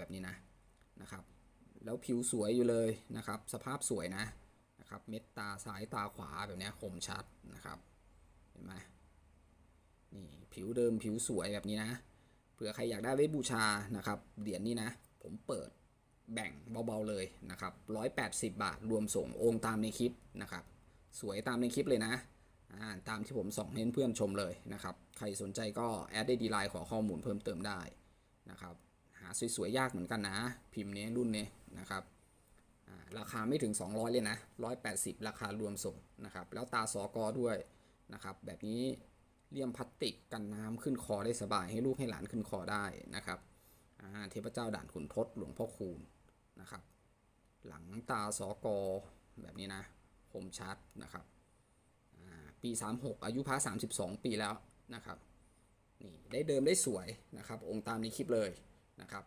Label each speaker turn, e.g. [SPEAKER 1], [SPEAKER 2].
[SPEAKER 1] แบบนี้นะนะครับ แล้วผิวสวยอยู่เลยนะครับ สภาพสวยนะนะครับเม็ดตาซ้ายตาขวาแบบนี้คมชัดนะครับเห็นไหมนี่ผิวเดิมผิวสวยแบบนี้นะเผื่อใครอยากได้ไว้บูชานะครับเหรียญนี้นะ ผมเปิดแบ่งเบาๆเลยนะครับ 180 บาทรวมส่งองค์ตามในคลิปนะครับ สวยตามในคลิปเลยนะตามที่ผมส่องให้เพื่อนชมเลยนะครับ ใครสนใจก็แอดได้ดีไลน์ขอข้อมูลเพิ่มเติมได้นะครับ หาสวยๆยากเหมือนกันนะ พิมพ์นี้รุ่นนี้นะครับราคาไม่ถึง 200 เลยนะ 180 ราคารวมส่งนะครับ แล้วตาสอกอด้วยนะครับ แบบนี้เลี่ยมพลาสติกกันน้ำขึ้นคอได้สบายให้ลูกให้หลานขึ้นคอได้นะครับเทพเจ้าด่านขุนทศหลวงพ่อคูณนะครับ หลังตาสอกอแบบนี้นะคมชัดนะครับอ่าปี 36 อายุพระ32 ปีแล้วนะครับนี่ได้เดิมได้สวยนะครับ องค์ตามในคลิปเลย นะครับ